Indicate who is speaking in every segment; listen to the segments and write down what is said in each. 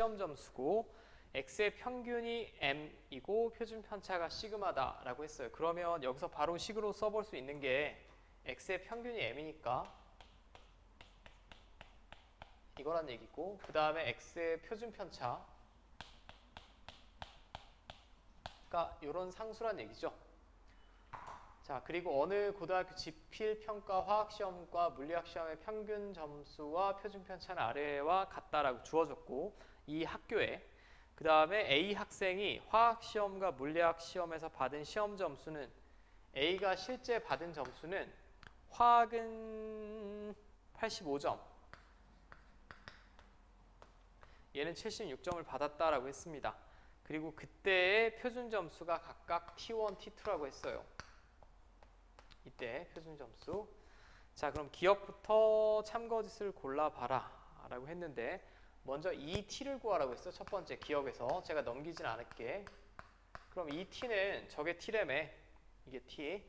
Speaker 1: 시험 점수고 x의 평균이 m이고 표준 편차가 시그마다라고 했어요. 그러면 여기서 바로 식으로 써볼 수 있는 게 x의 평균이 m이니까 이거란 얘기고 그 다음에 x의 표준 편차가 이런 상수란 얘기죠. 자 그리고 어느 고등학교 지필 평가 화학 시험과 물리학 시험의 평균 점수와 표준 편차는 아래와 같다라고 주어졌고 이 학교에 그 다음에 A 학생이 화학 시험과 물리학 시험에서 받은 시험 점수는 A가 실제 받은 점수는 화학은 85점 얘는 76점을 받았다라고 했습니다. 그리고 그때의 표준 점수가 각각 T1, T2라고 했어요. 이때 표준 점수. 자, 그럼 기억부터 참거짓을 골라봐라 라고 했는데 먼저 이 t를 구하라고 했어. 첫 번째 기억에서 제가 넘기진 않을게. 그럼 이 t는 저게 t래매 이게 t.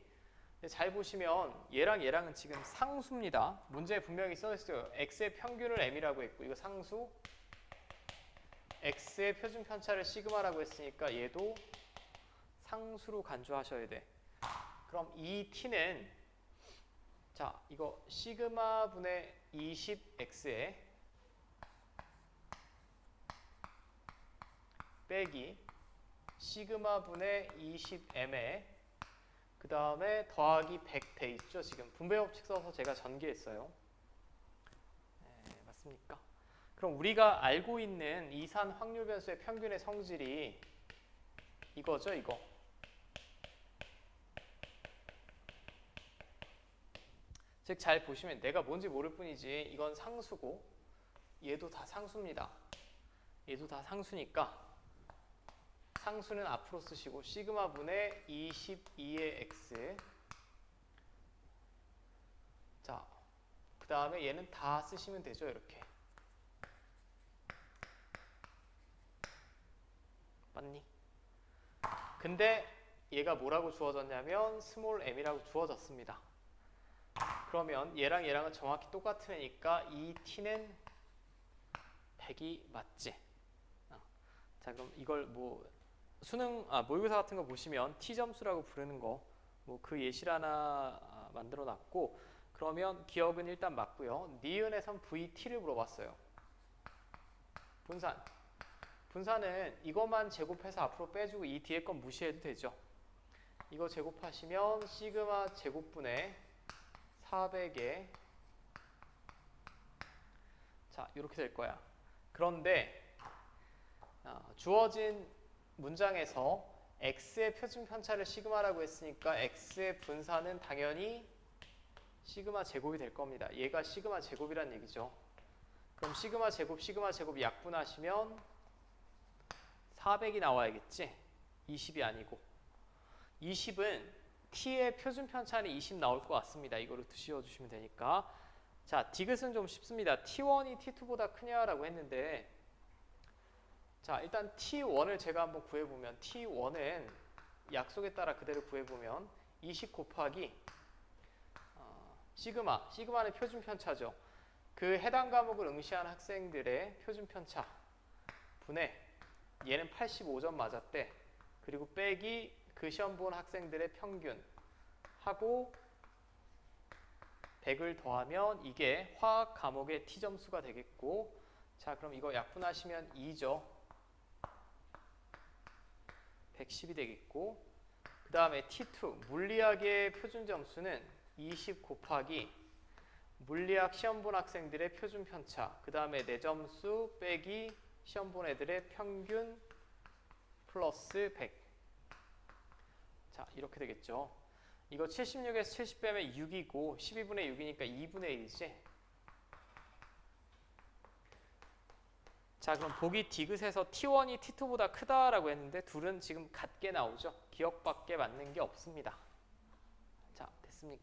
Speaker 1: 잘 보시면 얘랑 얘랑은 지금 상수입니다. 문제에 분명히 써있어요. x의 평균을 m이라고 했고 이거 상수. x의 표준 편차를 시그마라고 했으니까 얘도 상수로 간주하셔야 돼. 그럼 이 t는 자 이거 시그마 분의 20x에 빼기 시그마 분의 20m에 그 다음에 더하기 100 돼 있죠 지금. 분배 법칙 써서 제가 전개했어요. 네, 맞습니까? 그럼 우리가 알고 있는 이산 확률 변수의 평균의 성질이 이거죠 이거? 즉 잘 보시면 내가 뭔지 모를 뿐이지 이건 상수고 얘도 다 상수입니다. 얘도 다 상수니까 상수는 앞으로 쓰시고 시그마 분의 22의 x 자, 그 다음에 얘는 다 쓰시면 되죠 이렇게 맞니? 근데 얘가 뭐라고 주어졌냐면 스몰 m이라고 주어졌습니다 그러면 얘랑 얘랑은 정확히 똑같은 애니까 이 t는 100이 맞지? 어. 자 그럼 이걸 뭐 수능 아 모의고사 같은 거 보시면 t 점수라고 부르는 거 뭐 그 예시를 하나 아, 만들어 놨고 그러면 기억은 일단 맞고요. 니은에선 vt를 물어봤어요. 분산 분산은 이것만 제곱해서 앞으로 빼주고 이 뒤에 건 무시해도 되죠. 이거 제곱하시면 시그마 제곱분의 400에 자 이렇게 될 거야. 그런데 아, 주어진 문장에서 x의 표준 편차를 시그마라고 했으니까 x의 분산은 당연히 시그마 제곱이 될 겁니다. 얘가 시그마 제곱이란 얘기죠. 그럼 시그마 제곱, 시그마 제곱 약분하시면 400이 나와야겠지? 20이 아니고. 20은 t의 표준 편차는 20 나올 것 같습니다. 이거를 씌워주시면 되니까. 자, 디귿은 좀 쉽습니다. t1이 t2보다 크냐라고 했는데 자, 일단 T1을 제가 한번 구해보면 T1은 약속에 따라 그대로 구해보면 20 곱하기 어, 시그마, 시그마는 표준 편차죠. 그 해당 과목을 응시한 학생들의 표준 편차 분의 얘는 85점 맞았대. 그리고 빼기 그 시험 본 학생들의 평균 하고 100을 더하면 이게 화학 과목의 T 점수가 되겠고 자 그럼 이거 약분하시면 2죠. 110이 되겠고 그 다음에 T2 물리학의 표준 점수는 20 곱하기 물리학 시험 본 학생들의 표준 편차 그 다음에 내 점수 빼기 시험 본 애들의 평균 플러스 100 자, 이렇게 되겠죠. 이거 76에서 70 빼면 6이고 12분의 6이니까 2분의 1이지. 자, 그럼 보기 디귿에서 T1이 T2보다 크다라고 했는데 둘은 지금 같게 나오죠. 기억밖에 맞는 게 없습니다. 자, 됐습니까?